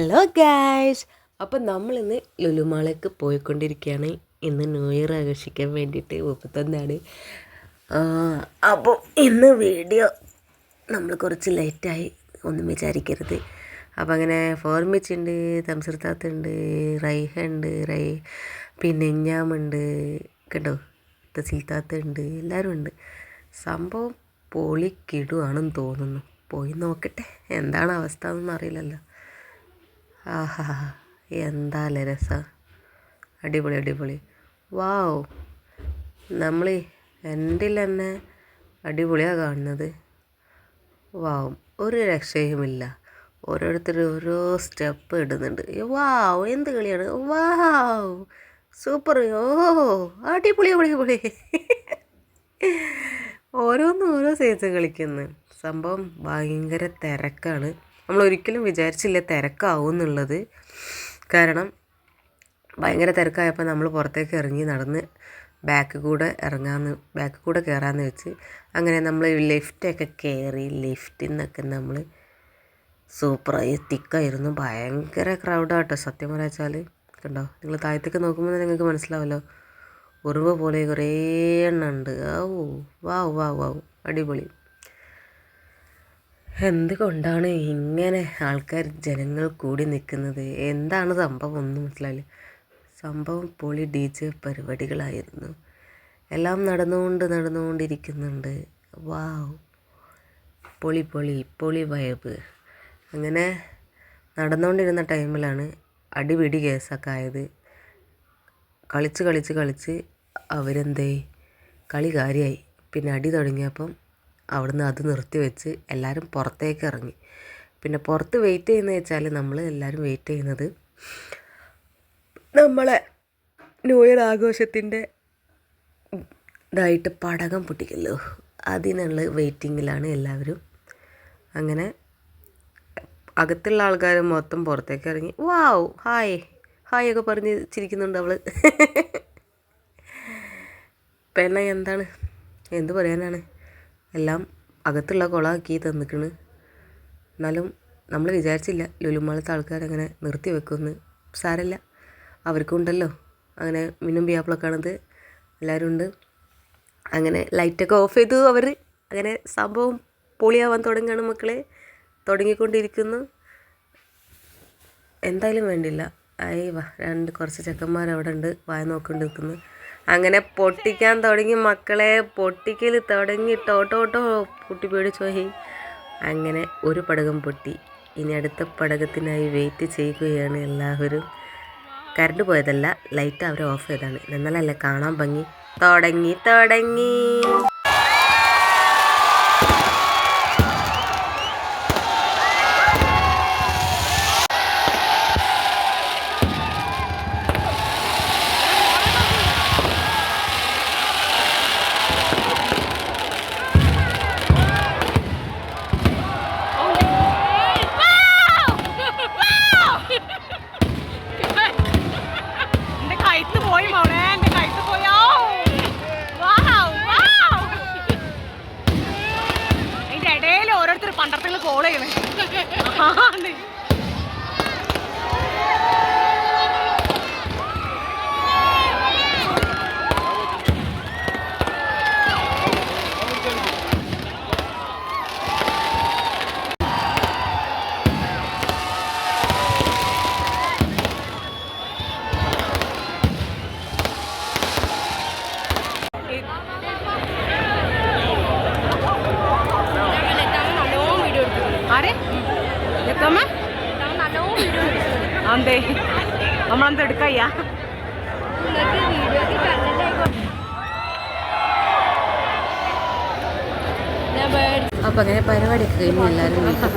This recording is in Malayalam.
ഹലോ ഗായ്സ് അപ്പം നമ്മളിന്ന് ലുലുമാളേക്ക് പോയിക്കൊണ്ടിരിക്കുകയാണ്. ഇന്ന് ന്യൂ ഇയർ ആഘോഷിക്കാൻ വേണ്ടിയിട്ട് മുപ്പത്തൊന്നാണ് അപ്പോൾ ഇന്ന് വീഡിയോ നമ്മൾ കുറച്ച് ലേറ്റായി ഒന്നും വിചാരിക്കരുത്. അപ്പം അങ്ങനെ ഫോർമിച്ചുണ്ട് തംസർത്താത്തുണ്ട് റൈഹ ഉണ്ട് റൈ പിന്നെ ഞാമുണ്ട് കേട്ടോ തസിൽത്താത്ത ഉണ്ട് എല്ലാവരും ഉണ്ട്. സംഭവം പൊളിക്കിടുവാണെന്ന് തോന്നുന്നു. പോയി നോക്കട്ടെ എന്താണ് അവസ്ഥ എന്നൊന്നും അറിയില്ലല്ലോ. ആഹാ എന്താല്ലേ രസം? അടിപൊളി അടിപൊളി. വാവ്. നമ്മൾ എന്റെ തന്നെ അടിപൊളിയാണ് കാണുന്നത്? വാവ്. ഒരു രക്ഷയുമില്ല. ഓരോരുത്തർ ഓരോ സ്റ്റെപ്പ് ഇടുന്നുണ്ട്. വാവ് എന്ത് കളിയാണ്? വാവ്. സൂപ്പർ. ഓ അടിപൊളി അടിപൊളി. ഓരോന്നും ഓരോ സൈസ് കളിക്കുന്നു. സംഭവം ഭയങ്കര തിരക്കാണ്. നമ്മൾ ഒരിക്കലും വിചാരിച്ചില്ല തിരക്കാവും എന്നുള്ളത്. കാരണം ഭയങ്കര തിരക്കായപ്പോൾ നമ്മൾ പുറത്തേക്ക് ഇറങ്ങി നടന്ന് ബാക്ക് കൂടെ ഇറങ്ങാമെന്ന് ബാക്ക് കൂടെ കയറാമെന്ന് വെച്ച് അങ്ങനെ നമ്മൾ ലിഫ്റ്റൊക്കെ കയറി ലിഫ്റ്റിൽ നിന്നൊക്കെ നമ്മൾ സൂപ്പറായി തിക്കായിരുന്നു. ഭയങ്കര ക്രൗഡാട്ടോ സത്യം പറയാച്ചാൽ കണ്ടോ? നിങ്ങൾ താഴത്തേക്ക് നോക്കുമ്പോൾ നിങ്ങൾക്ക് മനസ്സിലാവല്ലോ. ഉറവ് പോലെ കുറേ എണ്ണം ഉണ്ട്. ഓ വാവ് വാവ് വാവ് അടിപൊളി. എന്തുകൊണ്ടാണ് ഇങ്ങനെ ആൾക്കാർ ജനങ്ങൾ കൂടി നിൽക്കുന്നത്? എന്താണ് സംഭവം? ഒന്നും മനസ്സിലായില്ല. സംഭവം പൊളി ഡി ജെ പരിപാടികളായിരുന്നു. എല്ലാം നടന്നുകൊണ്ട് നടന്നുകൊണ്ടിരിക്കുന്നുണ്ട്. വാവ് പൊളി പൊളി പൊളി വൈബ്. അങ്ങനെ നടന്നുകൊണ്ടിരുന്ന ടൈമിലാണ് അടിപിടി കേസൊക്കെ ആയത്. കളിച്ച് കളിച്ച് കളിച്ച് അവരെന്തേ? കളി കാര്യമായി പിന്നെ അടി തുടങ്ങിയപ്പം അവിടുന്ന് അത് നിർത്തി വെച്ച് എല്ലാവരും പുറത്തേക്ക് ഇറങ്ങി. പിന്നെ പുറത്ത് വെയിറ്റ് ചെയ്യുന്നത് വെച്ചാൽ നമ്മൾ എല്ലാവരും വെയിറ്റ് ചെയ്യുന്നത് നമ്മളെ ന്യൂ ഇയർ ആഘോഷത്തിന്റെ ഇതായിട്ട് പടകം പൊട്ടിക്കല്ലോ അതിനുള്ള വെയിറ്റിങ്ങിലാണ് എല്ലാവരും അങ്ങനെ അകത്തുള്ള ആൾക്കാർ മൊത്തം പുറത്തേക്ക് ഇറങ്ങി. വാവ് ഹായ് ഹായ് ഒക്കെ പറഞ്ഞ് ചിരിക്കുന്നുണ്ട് അവൾ പെണ്ണ എന്താണ്? എന്ത് പറയാനാണ്? എല്ലാം അകത്തുള്ള കുളമാക്കി തന്നിക്കണ്. എന്നാലും നമ്മൾ വിചാരിച്ചില്ല ലുലുമാളത്തെ ആൾക്കാരങ്ങനെ നിർത്തി വെക്കുമെന്ന്. സാരമില്ല. അവർക്കുണ്ടല്ലോ അങ്ങനെ മിന്നും ബിയാപ്പിളൊക്കെ ആണത് എല്ലാവരും ഉണ്ട്. അങ്ങനെ ലൈറ്റൊക്കെ ഓഫ് ചെയ്തു അവർ അങ്ങനെ സംഭവം പൊളിയാവാൻ തുടങ്ങുകയാണ് മക്കളെ. തുടങ്ങിക്കൊണ്ടിരിക്കുന്നു. എന്തായാലും വേണ്ടില്ല. അയ്യ രണ്ട് കുറച്ച് ചെക്കന്മാർ അവിടെ ഉണ്ട്. വായ നോക്കൊണ്ട് നിൽക്കുന്നു അങ്ങനെ പൊട്ടിക്കാൻ തുടങ്ങി മക്കളെ പൊട്ടിക്കൽ തുടങ്ങി ടോട്ടോട്ടോ കുട്ടി പേടിച്ചു പോയി. അങ്ങനെ ഒരു പടകം പൊട്ടി. ഇനി അടുത്ത പടകത്തിനായി വെയിറ്റ് ചെയ്യുകയാണ് എല്ലാവരും. കറണ്ട് പോയതല്ല ലൈറ്റ് അവർ ഓഫ് ചെയ്താണ് എന്നാലല്ലേ കാണാൻ ഭംഗി. തുടങ്ങി തുടങ്ങി. ഓരോരുത്തർ പണ്ടത്തിൽ കോൾ ചെയ്യണേ എത്തമ്മ അന്തേ നമ്മളെന്ത് എടുക്കയ്യാ? അപ്പം അങ്ങനെ പരിപാടിയൊക്കെ കഴിഞ്ഞ് എല്ലാവരും വീട്ടിൽ